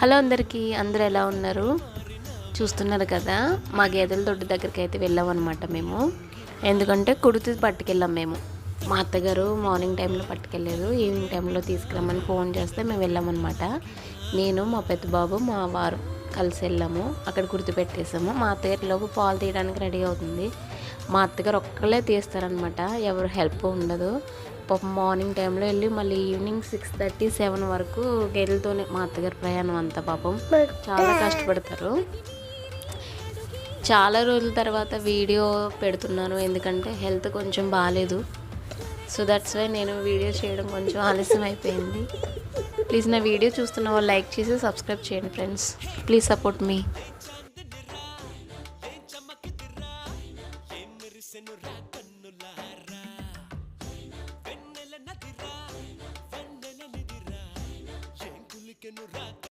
Hello అందరికీ అందరూ ఎలా ఉన్నారు? చూస్తున్నారు కదా మా గేదెల దొడ్డి దగ్గరికి అయితే వెళ్ళామన్నమాట మేము. ఎందుకంటే కుడితి పట్టుకెళ్ళాం మేము. మా అత్తగారు మార్నింగ్ టైంలో పట్టుకెళ్ళలేదు ఈవినింగ్ టైంలో తీసుకురమ్మని ఫోన్ చేస్తే మేము వెళ్ళామన్నమాట నేను మా పెద్ద బాబు మా వారు కలిసి వెళ్ళాము అక్కడ గుర్తు పెట్టేసాము. మా అత్తగారిలోపు పాలు తీయడానికి రెడీ అవుతుంది. మా అత్తగారు ఒక్కళ్ళే తీస్తారనమాట ఎవరు హెల్ప్ ఉండదు. పాపం మార్నింగ్ టైంలో వెళ్ళి మళ్ళీ ఈవినింగ్ సిక్స్ థర్టీ సెవెన్ వరకు గేదెలతోనే మా అత్తగారి ప్రయాణం అంతా పాపం. చాలా కష్టపడతారు. చాలా రోజుల తర్వాత వీడియో పెడుతున్నాను. ఎందుకంటే హెల్త్ కొంచెం బాగాలేదు. సో దట్స్ వై నేను వీడియో చేయడం కొంచెం ఆలస్యం అయిపోయింది. ప్లీజ్ నా వీడియో చూస్తున్న వాళ్ళు లైక్ చేసి సబ్స్క్రైబ్ చేయండి ఫ్రెండ్స్. Please support me. ಮುರಾಕ